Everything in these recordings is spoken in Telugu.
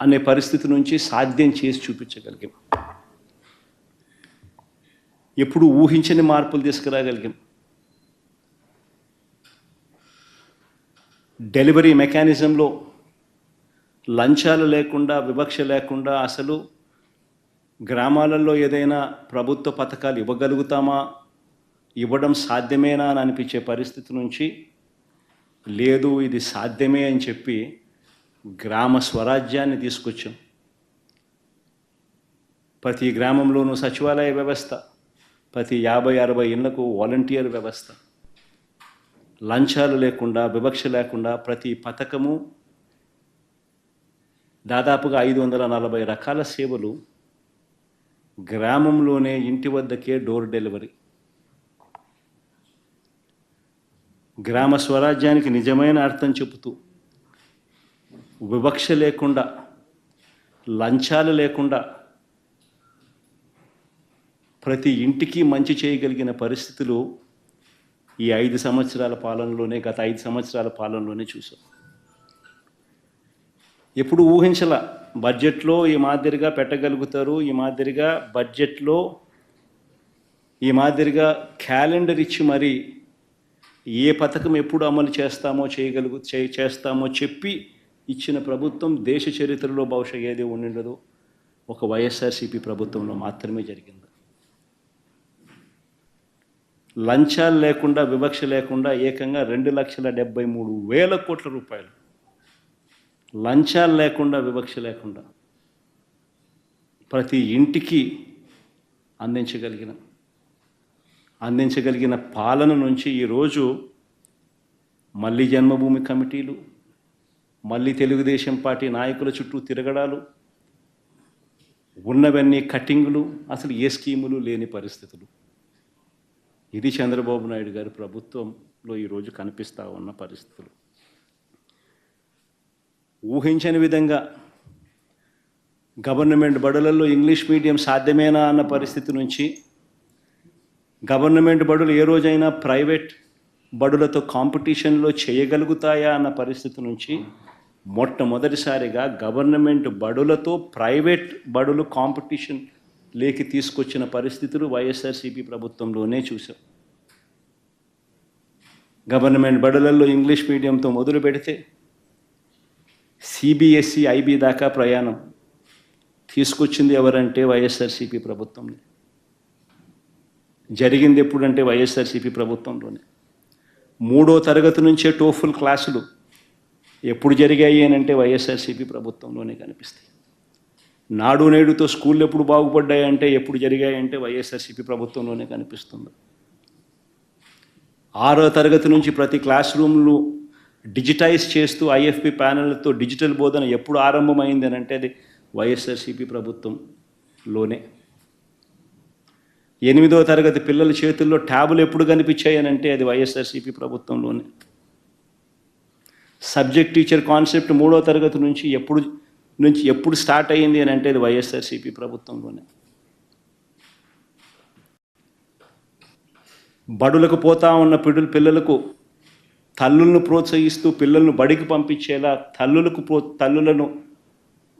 అనే పరిస్థితి నుంచి సాధ్యం చేసి చూపించగలిగాం. ఎప్పుడు ఊహించని మార్పులు తీసుకురాగలిగాం. డెలివరీ మెకానిజంలో లంచాలు లేకుండా వివక్ష లేకుండా అసలు గ్రామాలలో ఏదైనా ప్రభుత్వ పథకాలు ఇవ్వగలుగుతామా ఇవ్వడం సాధ్యమేనా అని అనిపించే పరిస్థితి నుంచి లేదు ఇది సాధ్యమే అని చెప్పి గ్రామ స్వరాజ్యాన్ని తీసుకొచ్చాం. ప్రతి గ్రామంలోనూ సచివాలయ వ్యవస్థ ప్రతి యాభై అరవై ఇళ్ళకు వాలంటీర్ వ్యవస్థ. లంచాలు లేకుండా వివక్ష లేకుండా ప్రతి పథకము దాదాపుగా ఐదు వందల నలభై రకాల సేవలు గ్రామంలోనే ఇంటి వద్దకే డోర్ డెలివరీ. గ్రామ స్వరాజ్యానికి నిజమైన అర్థం చెబుతూ వివక్ష లేకుండా లంచాలు లేకుండా ప్రతి ఇంటికి మంచి చేయగలిగిన పరిస్థితులు ఈ ఐదు సంవత్సరాల పాలనలోనే గత ఐదు సంవత్సరాల పాలనలోనే చూసాం. ఎప్పుడు ఊహించల బడ్జెట్లో ఈ మాదిరిగా పెట్టగలుగుతారు ఈ మాదిరిగా బడ్జెట్లో ఈ మాదిరిగా క్యాలెండర్ ఇచ్చి మరి ఏ పథకం ఎప్పుడు అమలు చేస్తామో చేయగలుగు చే చేస్తామో చెప్పి ఇచ్చిన ప్రభుత్వం దేశ చరిత్రలో బహుశా ఏది ఉండిండదో. ఒక వైఎస్ఆర్సీపీ ప్రభుత్వంలో మాత్రమే జరిగింది. లంచాలు లేకుండా వివక్ష లేకుండా ఏకంగా రెండు లక్షల డెబ్బై మూడు వేల కోట్ల రూపాయలు. లంచాలు లేకుండా వివక్ష లేకుండా ప్రతి ఇంటికి అందించగలిగిన అందించగలిగిన పాలన నుంచి ఈరోజు మళ్ళీ జన్మభూమి కమిటీలు మళ్ళీ తెలుగుదేశం పార్టీ నాయకుల చుట్టూ తిరగడాలు ఉన్నవన్నీ కటింగ్లు అసలు ఏ స్కీములు లేని పరిస్థితులు. ఇది చంద్రబాబు నాయుడు గారి ప్రభుత్వంలో ఈరోజు కనిపిస్తూ ఉన్న పరిస్థితులు. ఊహించని విధంగా గవర్నమెంట్ బడులలో ఇంగ్లీష్ మీడియం సాధ్యమేనా అన్న పరిస్థితి నుంచి గవర్నమెంట్ బడులు ఏ రోజైనా ప్రైవేట్ బడులతో కాంపిటీషన్లో చేయగలుగుతాయా అన్న పరిస్థితి నుంచి మొట్టమొదటిసారిగా గవర్నమెంట్ బడులతో ప్రైవేట్ బడులు కాంపిటీషన్ లేకి తీసుకొచ్చిన పరిస్థితులు వైఎస్ఆర్సీపీ ప్రభుత్వంలోనే చూసాం గవర్నమెంట్ బడులలో ఇంగ్లీష్ మీడియంతో మొదలు పెడితే సిబిఎస్ఈ ఐబీ దాకా ప్రయాణం తీసుకొచ్చింది ఎవరంటే వైఎస్ఆర్సీపీ ప్రభుత్వంలో జరిగింది ఎప్పుడంటే వైఎస్ఆర్సీపీ ప్రభుత్వంలోనే. మూడో తరగతి నుంచే టోఫుల్ క్లాసులు ఎప్పుడు జరిగాయి అని అంటే వైఎస్ఆర్సీపీ ప్రభుత్వంలోనే కనిపిస్తాయి. నాడు నేడుతో స్కూళ్ళు ఎప్పుడు బాగుపడ్డాయి అంటే ఎప్పుడు జరిగాయంటే వైఎస్ఆర్సీపీ ప్రభుత్వంలోనే కనిపిస్తుంది. ఆరో తరగతి నుంచి ప్రతి క్లాస్ రూమ్లు డిజిటైజ్ చేస్తూ ఐఎఫ్పి ప్యానెల్తో డిజిటల్ బోధన ఎప్పుడు ఆరంభమైంది అని అంటే అది వైఎస్ఆర్సీపీ ప్రభుత్వంలోనే. ఎనిమిదో తరగతి పిల్లల చేతుల్లో ట్యాబులు ఎప్పుడు కనిపించాయి అంటే అది వైఎస్ఆర్సీపీ ప్రభుత్వంలోనే. సబ్జెక్ట్ టీచర్ కాన్సెప్ట్ మూడో తరగతి నుంచి ఎప్పుడు నుంచి ఎప్పుడు స్టార్ట్ అయ్యింది అని అంటే అది వైఎస్ఆర్సీపీ ప్రభుత్వంలోనే. బడులకు పోతా ఉన్న పిడులు పిల్లలకు తల్లులను ప్రోత్సహిస్తూ పిల్లలను బడికి పంపించేలా తల్లులకు ప్రో తల్లులను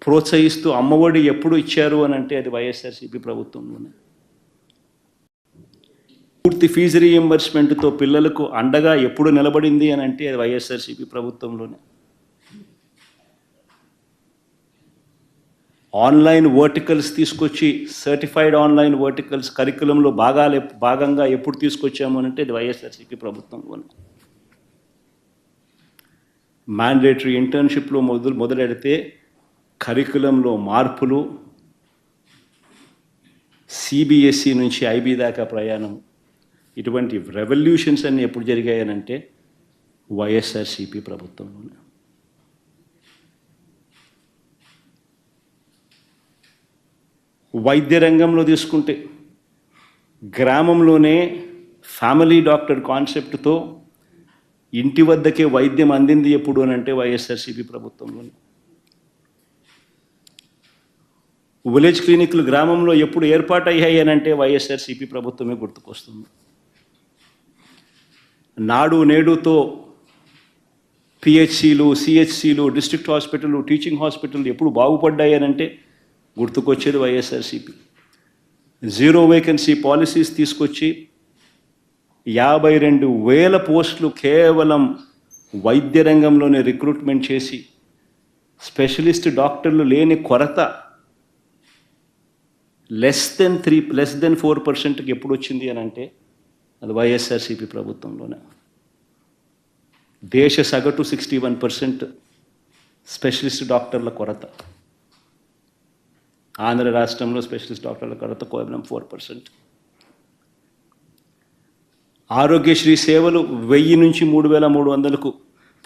ప్రోత్సహిస్తూ అమ్మఒడి ఎప్పుడు ఇచ్చారు అని అంటే అది వైఎస్ఆర్సీపీ ప్రభుత్వంలోనే. పూర్తి ఫీజు రీఎంబర్స్మెంట్తో పిల్లలకు అండగా ఎప్పుడు నిలబడింది అని అంటే అది వైఎస్ఆర్సీపీ ప్రభుత్వంలోనే. ఆన్లైన్ వర్టికల్స్ తీసుకొచ్చి సర్టిఫైడ్ ఆన్లైన్ వర్టికల్స్ కరికులంలో భాగాలు భాగంగా ఎప్పుడు తీసుకొచ్చాము అని అంటే అది వైఎస్ఆర్సీపీ ప్రభుత్వంలోనే. మ్యాండేటరీ ఇంటర్న్షిప్లో మొదలు మొదలెడితే కరికులంలో మార్పులు సిబిఎస్ఈ నుంచి ఐబీ దాకా ప్రయాణం. ఇటువంటి రెవల్యూషన్స్ అన్నీ ఎప్పుడు జరిగాయనంటే వైఎస్ఆర్సీపీ ప్రభుత్వంలోనే. వైద్య రంగంలో తీసుకుంటే గ్రామంలోనే ఫ్యామిలీ డాక్టర్ కాన్సెప్ట్తో ఇంటి వద్దకే వైద్యం అందింది ఎప్పుడు అని అంటే వైఎస్ఆర్సీపీ ప్రభుత్వంలోనే. విలేజ్ క్లినిక్లు గ్రామంలో ఎప్పుడు ఏర్పాటు అయ్యాయి అని అంటే వైఎస్ఆర్సీపీ ప్రభుత్వమే గుర్తుకొస్తుంది. నాడు నేడుతో పిహెచ్సిలు సిహెచ్సిలు డిస్ట్రిక్ట్ హాస్పిటల్ టీచింగ్ హాస్పిటల్ ఎప్పుడు బాగుపడ్డాయి అని అంటే గుర్తుకొచ్చేది వైఎస్ఆర్సీపీ జీరో వేకెన్సీ పాలసీస్ తీసుకొచ్చి యాభై రెండు వేల పోస్టులు కేవలం వైద్య రంగంలోనే రిక్రూట్మెంట్ చేసి స్పెషలిస్ట్ డాక్టర్లు లేని కొరత less than three less than four పర్సెంట్కి ఎప్పుడు వచ్చింది అని అంటే అది వైఎస్ఆర్సీపీ ప్రభుత్వంలోనే. దేశ సగటు సిక్స్టీ వన్ పర్సెంట్ స్పెషలిస్ట్ డాక్టర్ల కొరత. ఆంధ్ర రాష్ట్రంలో స్పెషలిస్ట్ డాక్టర్ల కొరత కేవలం ఫోర్ పర్సెంట్. ఆరోగ్యశ్రీ సేవలు వెయ్యి నుంచి మూడు వేల మూడు వందలకు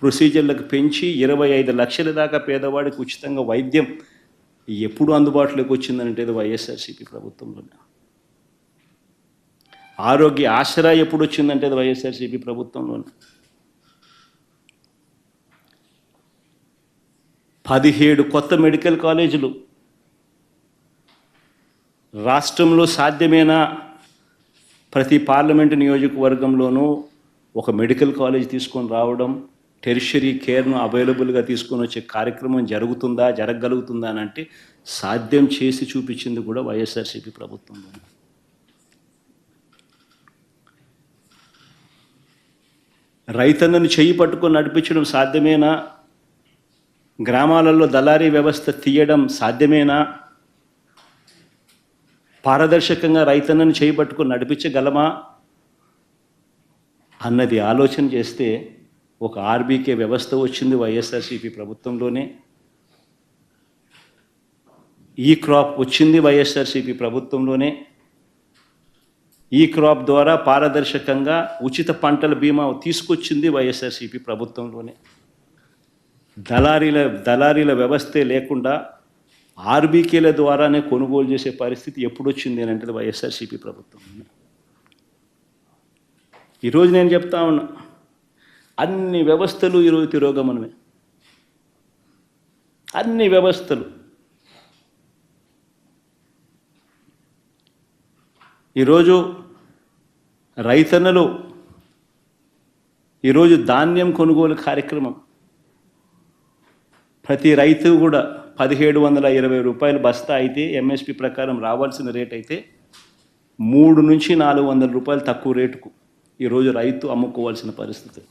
ప్రొసీజర్లకు పెంచి ఇరవై ఐదు లక్షల దాకా పేదవాడికి ఉచితంగా వైద్యం ఎప్పుడు అందుబాటులోకి వచ్చిందంటే వైఎస్ఆర్సీపీ ప్రభుత్వంలోనే. ఆరోగ్య ఆసరా ఎప్పుడు వచ్చిందంటే అది వైఎస్ఆర్సీపీ ప్రభుత్వంలోనే. పదిహేడు కొత్త మెడికల్ కాలేజీలు. రాష్ట్రంలో సాధ్యమైన ప్రతి పార్లమెంటు నియోజకవర్గంలోనూ ఒక మెడికల్ కాలేజ్ తీసుకొని రావడం టెరిషరీ కేర్ను అవైలబుల్గా తీసుకొని వచ్చే కార్యక్రమం జరుగుతుందా జరగగలుగుతుందా అని అంటే సాధ్యం చేసి చూపించింది కూడా వైఎస్ఆర్సీపీ ప్రభుత్వంలో రైతన్నను చేయి పట్టుకొని నడిపించడం సాధ్యమేనా? గ్రామాలలో దళారీ వ్యవస్థ తీయడం సాధ్యమేనా? పారదర్శకంగా రైతన్నను చేయి పట్టుకొని నడిపించగలమా? అన్నది ఆలోచన చేస్తే ఒక ఆర్బీకే వ్యవస్థ వచ్చింది వైఎస్ఆర్సీపీ ప్రభుత్వంలోనే. ఈ క్రాప్ వచ్చింది వైఎస్ఆర్సీపీ ప్రభుత్వంలోనే. ఈ క్రాప్ ద్వారా పారదర్శకంగా ఉచిత పంటల బీమా తీసుకొచ్చింది వైఎస్ఆర్సీపీ ప్రభుత్వంలోనే. దళారీల దళారీల వ్యవస్థే లేకుండా ఆర్బీకేల ద్వారానే కొనుగోలు చేసే పరిస్థితి ఎప్పుడు వచ్చింది అని అంటే వైఎస్ఆర్సీపీ ప్రభుత్వం. ఈరోజు నేను చెప్తా ఉన్నా అన్ని వ్యవస్థలు ఈరోజు తిరోగమనమే. అన్ని వ్యవస్థలు. ఈరోజు రైతన్నలో ఈరోజు ధాన్యం కొనుగోలు కార్యక్రమం. ప్రతి రైతు కూడా పదిహేడు వందల ఇరవై రూపాయలు బస్తా అయితే ఎంఎస్పి ప్రకారం రావాల్సిన రేట్ అయితే మూడు నుంచి నాలుగు వందల రూపాయలు తక్కువ రేటుకు ఈరోజు రైతు అమ్ముకోవాల్సిన పరిస్థితి.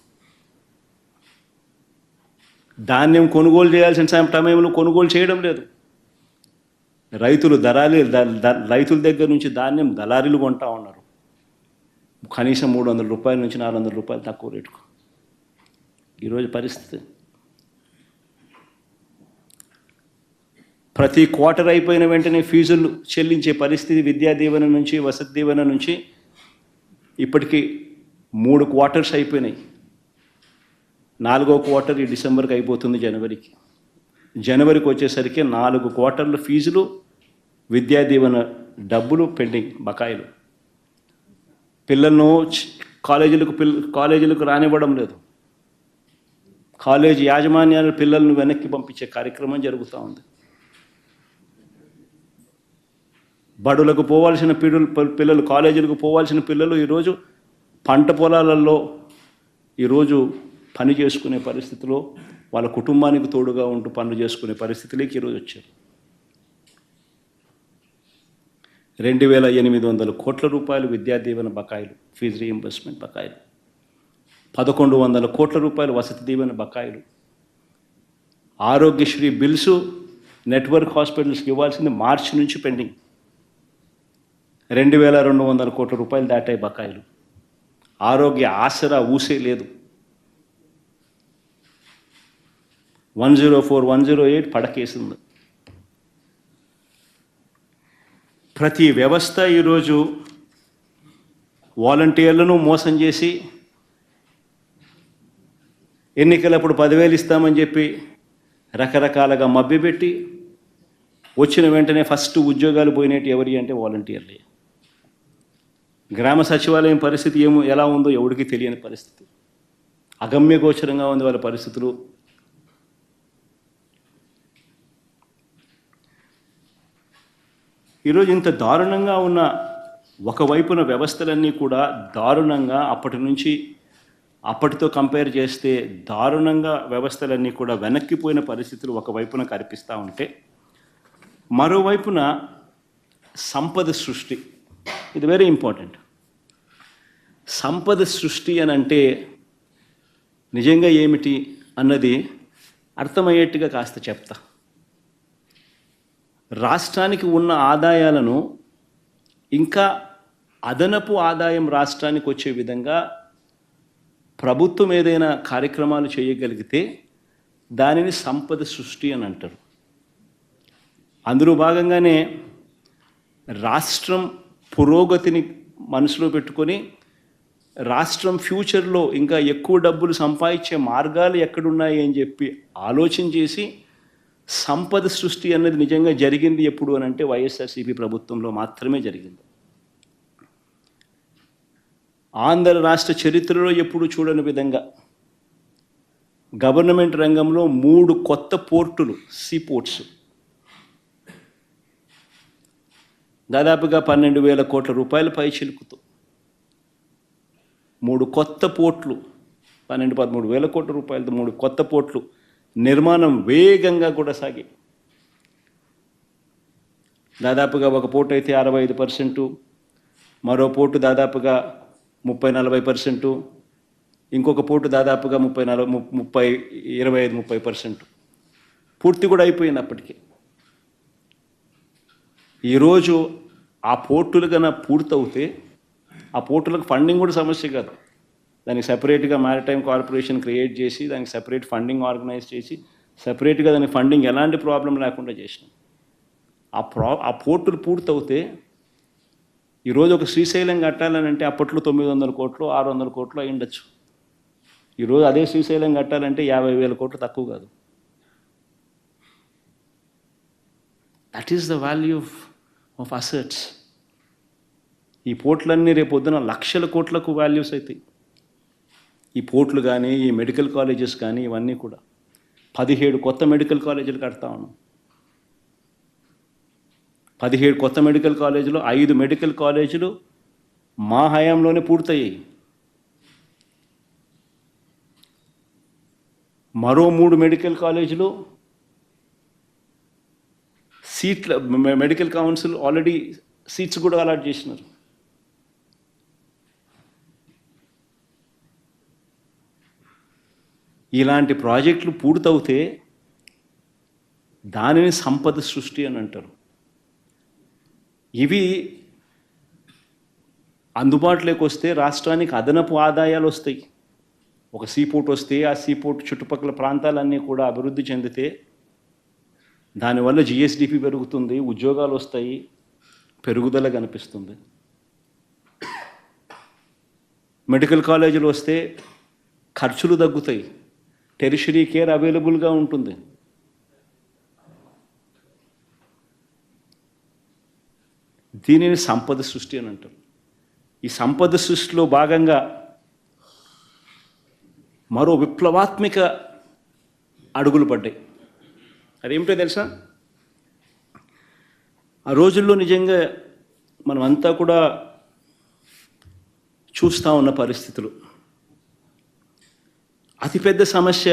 ధాన్యం కొనుగోలు చేయాల్సిన సమయంలో కొనుగోలు చేయడం లేదు. రైతులు దళారీ రైతుల దగ్గర నుంచి ధాన్యం దళారీలు కొంటా ఉన్నారు. కనీసం మూడు వందల రూపాయల నుంచి నాలుగు వందల రూపాయలు తక్కువ రేటుకు. ఈరోజు పరిస్థితి. ప్రతి క్వార్టర్ అయిపోయిన వెంటనే ఫీజులు చెల్లించే పరిస్థితి విద్యా దీవెన నుంచి వసతి దీవెన నుంచి ఇప్పటికీ మూడు క్వార్టర్స్ అయిపోయినాయి. నాలుగో క్వార్టర్ ఈ డిసెంబర్కి అయిపోతుంది జనవరికి. జనవరికి వచ్చేసరికి నాలుగు క్వార్టర్ల ఫీజులు విద్యా దీవెన డబ్బులు పెండింగ్ బకాయిలు. పిల్లలను కాలేజీలకు పిల్ల కాలేజీలకు రానివ్వడం లేదు. కాలేజీ యాజమాన్యాలు పిల్లలను వెనక్కి పంపించే కార్యక్రమం జరుగుతూ ఉంది. బడులకు పోవాల్సిన పిల్లలు పిల్లలు కాలేజీలకు పోవాల్సిన పిల్లలు ఈరోజు పంట పొలాలలో ఈరోజు పని చేసుకునే పరిస్థితిలో వాళ్ళ కుటుంబానికి తోడుగా ఉంటూ పనులు చేసుకునే పరిస్థితిలోకి ఈరోజు వచ్చారు. రెండు వేల ఎనిమిది వందల కోట్ల రూపాయలు విద్యా దీవెన బకాయిలు ఫీజు రీఎంబర్స్మెంట్ బకాయిలు. పదకొండు వందల కోట్ల రూపాయలు వసతి దీవెన బకాయిలు. ఆరోగ్యశ్రీ బిల్సు నెట్వర్క్ హాస్పిటల్స్కి ఇవ్వాల్సింది మార్చి నుంచి పెండింగ్. రెండు వేల రెండు వందల కోట్ల రూపాయలు దాటాయి బకాయిలు. ఆరోగ్య ఆసరా ఊసే లేదు. One zero four one zero eight పడకేసింది. ప్రతి వ్యవస్థ ఈరోజు వాలంటీర్లను మోసం చేసి ఎన్నికలప్పుడు పదివేలు ఇస్తామని చెప్పి రకరకాలుగా మభ్యపెట్టి వచ్చిన వెంటనే ఫస్ట్ ఉద్యోగాలు పోయినట్టు ఎవరి అంటే వాలంటీర్లే. గ్రామ సచివాలయం పరిస్థితి ఏమో ఎలా ఉందో ఎవరికి తెలియని పరిస్థితి. అగమ్యగోచరంగా ఉంది వాళ్ళ పరిస్థితులు. ఈరోజు ఇంత దారుణంగా ఉన్న ఒకవైపున వ్యవస్థలన్నీ కూడా దారుణంగా అప్పటి నుంచి అప్పటితో కంపేర్ చేస్తే దారుణంగా వ్యవస్థలన్నీ కూడా వెనక్కిపోయిన పరిస్థితులు ఒకవైపున కనిపిస్తూ ఉంటే మరోవైపున సంపద సృష్టి. ఇది వెరీ ఇంపార్టెంట్ సంపద సృష్టి అని అంటే నిజంగా ఏమిటి అన్నది అర్థమయ్యేట్టుగా కాస్త చెప్తా. రాష్ట్రానికి ఉన్న ఆదాయాలను ఇంకా అదనపు ఆదాయం రాష్ట్రానికి వచ్చే విధంగా ప్రభుత్వం ఏదైనా కార్యక్రమాలు చేయగలిగితే దానిని సంపద సృష్టి అని అంటారు. అందులో భాగంగానే రాష్ట్రం పురోగతిని మనసులో పెట్టుకొని రాష్ట్రం ఫ్యూచర్లో ఇంకా ఎక్కువ డబ్బులు సంపాదించే మార్గాలు ఎక్కడున్నాయి అని చెప్పి ఆలోచన చేసి సంపద సృష్టి అన్నది నిజంగా జరిగింది ఎప్పుడు అని అంటే వైఎస్ఆర్సీపీ ప్రభుత్వంలో మాత్రమే జరిగింది. ఆంధ్ర రాష్ట్ర చరిత్రలో ఎప్పుడు చూడని విధంగా గవర్నమెంట్ రంగంలో మూడు కొత్త పోర్టులు సీ పోర్ట్స్. దాదాపుగా పన్నెండు వేల కోట్ల రూపాయల పై చిలుకుతూ మూడు కొత్త పోర్ట్లు పన్నెండు పదమూడు వేల కోట్ల రూపాయలతో మూడు కొత్త పోర్ట్లు నిర్మాణం వేగంగా కూడా సాగి. దాదాపుగా ఒక పోటు అయితే అరవై ఐదు పర్సెంటు మరో పోర్టు దాదాపుగా ముప్పై నలభై పర్సెంటు ఇంకొక పోటు దాదాపుగా ముప్పై నలభై ముప్పై ఇరవై ఐదు ముప్పై పర్సెంట్. పూర్తి కూడా అయిపోయింది అప్పటికే. ఈరోజు ఆ పోర్టులు కన్నా పూర్తవుతే ఆ పోర్టులకు ఫండింగ్ కూడా సమస్య కాదు. దానికి సపరేట్గా మ్యారిటైమ్ కార్పొరేషన్ క్రియేట్ చేసి దానికి సపరేట్ ఫండింగ్ ఆర్గనైజ్ చేసి సపరేట్గా దాని ఫండింగ్ ఎలాంటి ప్రాబ్లం లేకుండా చేసినాం. ఆ ప్రా ఆ పోర్టులు పూర్తవుతే ఈరోజు ఒక శ్రీశైలం కట్టాలని అంటే అప్పట్లో తొమ్మిది వందల కోట్లు ఆరు వందల కోట్లు అయి ఉండొచ్చు ఈరోజు అదే శ్రీశైలం కట్టాలంటే యాభై వేల కోట్లు తక్కువ కాదు. That is the value of of assets ఈ పోర్ట్లన్నీ రేపు పొద్దున లక్షల కోట్లకు వాల్యూస్ అవుతాయి ఈ పోర్ట్లు కానీ ఈ మెడికల్ కాలేజెస్ కానీ ఇవన్నీ కూడా పదిహేడు కొత్త మెడికల్ కాలేజీలు కడతా ఉన్నాం. పదిహేడు కొత్త మెడికల్ కాలేజీలు ఐదు మెడికల్ కాలేజీలు మా హయాంలోనే పూర్తయ్యాయి. మరో మూడు మెడికల్ కాలేజీలు సీట్ల మెడికల్ కౌన్సిల్ ఆల్రెడీ సీట్స్ కూడా అలాట్ చేసినారు. ఇలాంటి ప్రాజెక్టులు పూర్తవుతే దానిని సంపద సృష్టి అని అంటారు. ఇవి అందుబాటులోకి వస్తే రాష్ట్రానికి అదనపు ఆదాయాలు వస్తాయి. ఒక సీపోర్ట్ వస్తే ఆ సీపోర్ట్ చుట్టుపక్కల ప్రాంతాలన్నీ కూడా అభివృద్ధి చెందితే దానివల్ల జిఎస్డిపి పెరుగుతుంది ఉద్యోగాలు వస్తాయి పెరుగుదల కనిపిస్తుంది. మెడికల్ కాలేజీలు వస్తే ఖర్చులు తగ్గుతాయి. టెరిషరీ కేర్ అవైలబుల్గా ఉంటుంది. దీనిని సంపద సృష్టి అని అంటారు. ఈ సంపద సృష్టిలో భాగంగా మరో విప్లవాత్మిక అడుగులు పడ్డాయి. అదేమిటో తెలుసా? ఆ రోజుల్లో నిజంగా మనమంతా కూడా చూస్తూ ఉన్న పరిస్థితులు. అతిపెద్ద సమస్య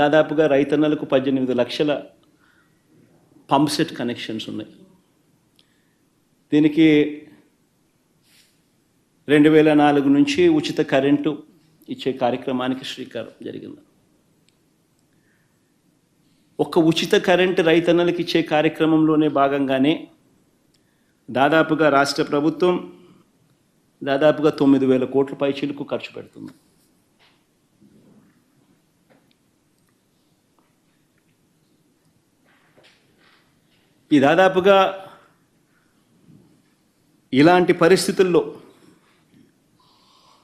దాదాపుగా రైతన్నలకు పద్దెనిమిది లక్షల పంప్ సెట్ కనెక్షన్స్ ఉన్నాయి. దీనికి రెండు వేల నాలుగు నుంచి ఉచిత కరెంటు ఇచ్చే కార్యక్రమానికి శ్రీకారం జరిగింది. ఒక ఉచిత కరెంటు రైతన్నలకు ఇచ్చే కార్యక్రమంలోనే భాగంగానే దాదాపుగా రాష్ట్ర ప్రభుత్వం దాదాపుగా తొమ్మిది వేల కోట్ల పైచీలకు ఖర్చు పెడుతుంది. ఈ దాదాపుగా ఇలాంటి పరిస్థితుల్లో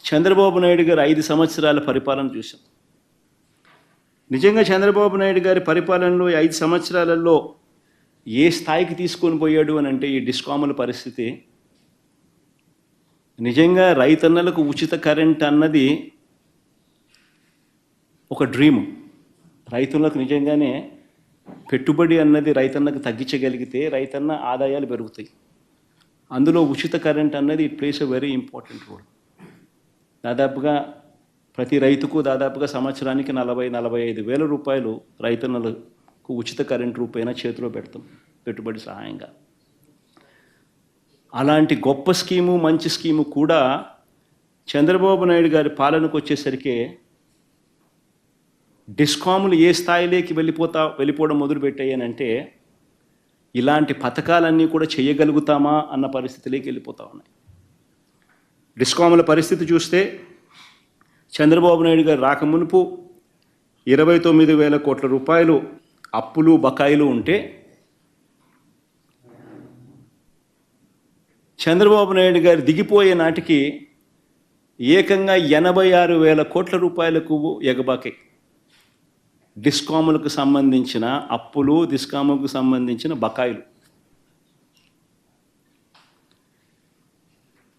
చంద్రబాబు నాయుడు గారు ఐదు సంవత్సరాల పరిపాలన చూసాం నిజంగా చంద్రబాబు నాయుడు గారి పరిపాలనలో ఈ ఐదు సంవత్సరాలలో ఏ స్థాయికి తీసుకొని పోయాడు అని అంటే ఈ డిస్కాముల పరిస్థితి. నిజంగా రైతన్నలకు ఉచిత కరెంట్ అన్నది ఒక డ్రీమ్. రైతులకు నిజంగానే పెట్టుబడి అన్నది రైతన్నకు తగ్గించగలిగితే రైతన్న ఆదాయాలు పెరుగుతాయి. అందులో ఉచిత కరెంట్ అన్నది it plays a very important role. దాదాపుగా ప్రతి రైతుకు దాదాపుగా సంవత్సరానికి నలభై నలభై ఐదు వేల రూపాయలు రైతన్నలకు ఉచిత కరెంట్ రూపైనా చేతిలో పెడతాం పెట్టుబడి సహాయంగా. అలాంటి గొప్ప స్కీము మంచి స్కీము కూడా చంద్రబాబు నాయుడు గారి పాలనకు వచ్చేసరికి డిస్కాములు ఏ స్థాయిలోకి వెళ్ళిపోతా వెళ్ళిపోవడం మొదలుపెట్టాయనంటే ఇలాంటి పథకాలన్నీ కూడా చేయగలుగుతామా అన్న పరిస్థితిలోకి వెళ్ళిపోతా ఉన్నాయి. డిస్కాముల పరిస్థితి చూస్తే చంద్రబాబు నాయుడు గారు రాకమునుపు ఇరవై తొమ్మిది వేల కోట్ల రూపాయలు అప్పులు బకాయిలు ఉంటే చంద్రబాబు నాయుడు గారు దిగిపోయే నాటికి ఏకంగా ఎనభై ఆరు వేల కోట్ల రూపాయలకు ఎగబాకాయి డిస్కాములకు సంబంధించిన అప్పులు డిస్కాములకు సంబంధించిన బకాయిలు.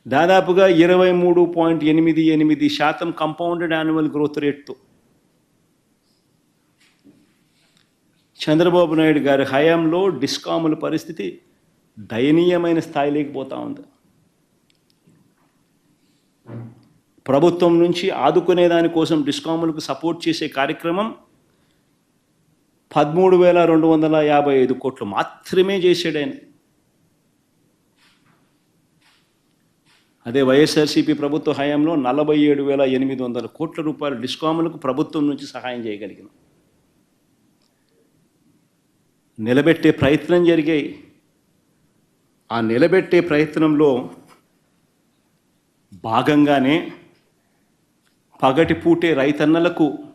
దాదాపుగా ఇరవై మూడు పాయింట్ ఎనిమిది ఎనిమిది శాతం కంపౌండెడ్ యాన్యువల్ గ్రోత్ రేట్తో. చంద్రబాబు నాయుడు గారి హయాంలో డిస్కాముల పరిస్థితి దయనీయమైన స్థాయిలోకి పోతూ ఉంది. ప్రభుత్వం నుంచి ఆదుకునే దానికోసం డిస్కాములకు సపోర్ట్ చేసే కార్యక్రమం పదమూడు వేల రెండు వందల యాభై ఐదు కోట్లు మాత్రమే చేశాడు ఆయన. అదే వైఎస్ఆర్సీపీ ప్రభుత్వ హయాంలో నలభై ఏడు వేల ఎనిమిది వందల కోట్ల రూపాయలు డిస్కాములకు ప్రభుత్వం నుంచి సహాయం చేయగలిగిన. నిలబెట్టే ప్రయత్నం జరిగాయి. ఆ నిలబెట్టే ప్రయత్నంలో భాగంగానే పగటిపూటే రైతన్నలకు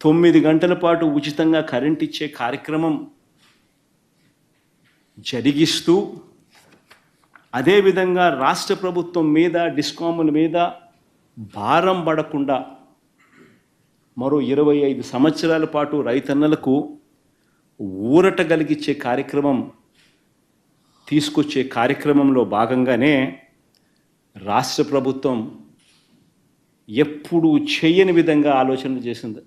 తొమ్మిది గంటల పాటు ఉచితంగా కరెంట్ ఇచ్చే కార్యక్రమం జరిగిస్తూ అదేవిధంగా రాష్ట్ర ప్రభుత్వం మీద డిస్కాముల మీద భారం పడకుండా మరో ఇరవై ఐదు సంవత్సరాల పాటు రైతన్నలకు ఊరట కలిగించే కార్యక్రమం తీసుకొచ్చే కార్యక్రమంలో భాగంగానే రాష్ట్ర ప్రభుత్వం ఎప్పుడూ చేయని విధంగా ఆలోచన చేసింది.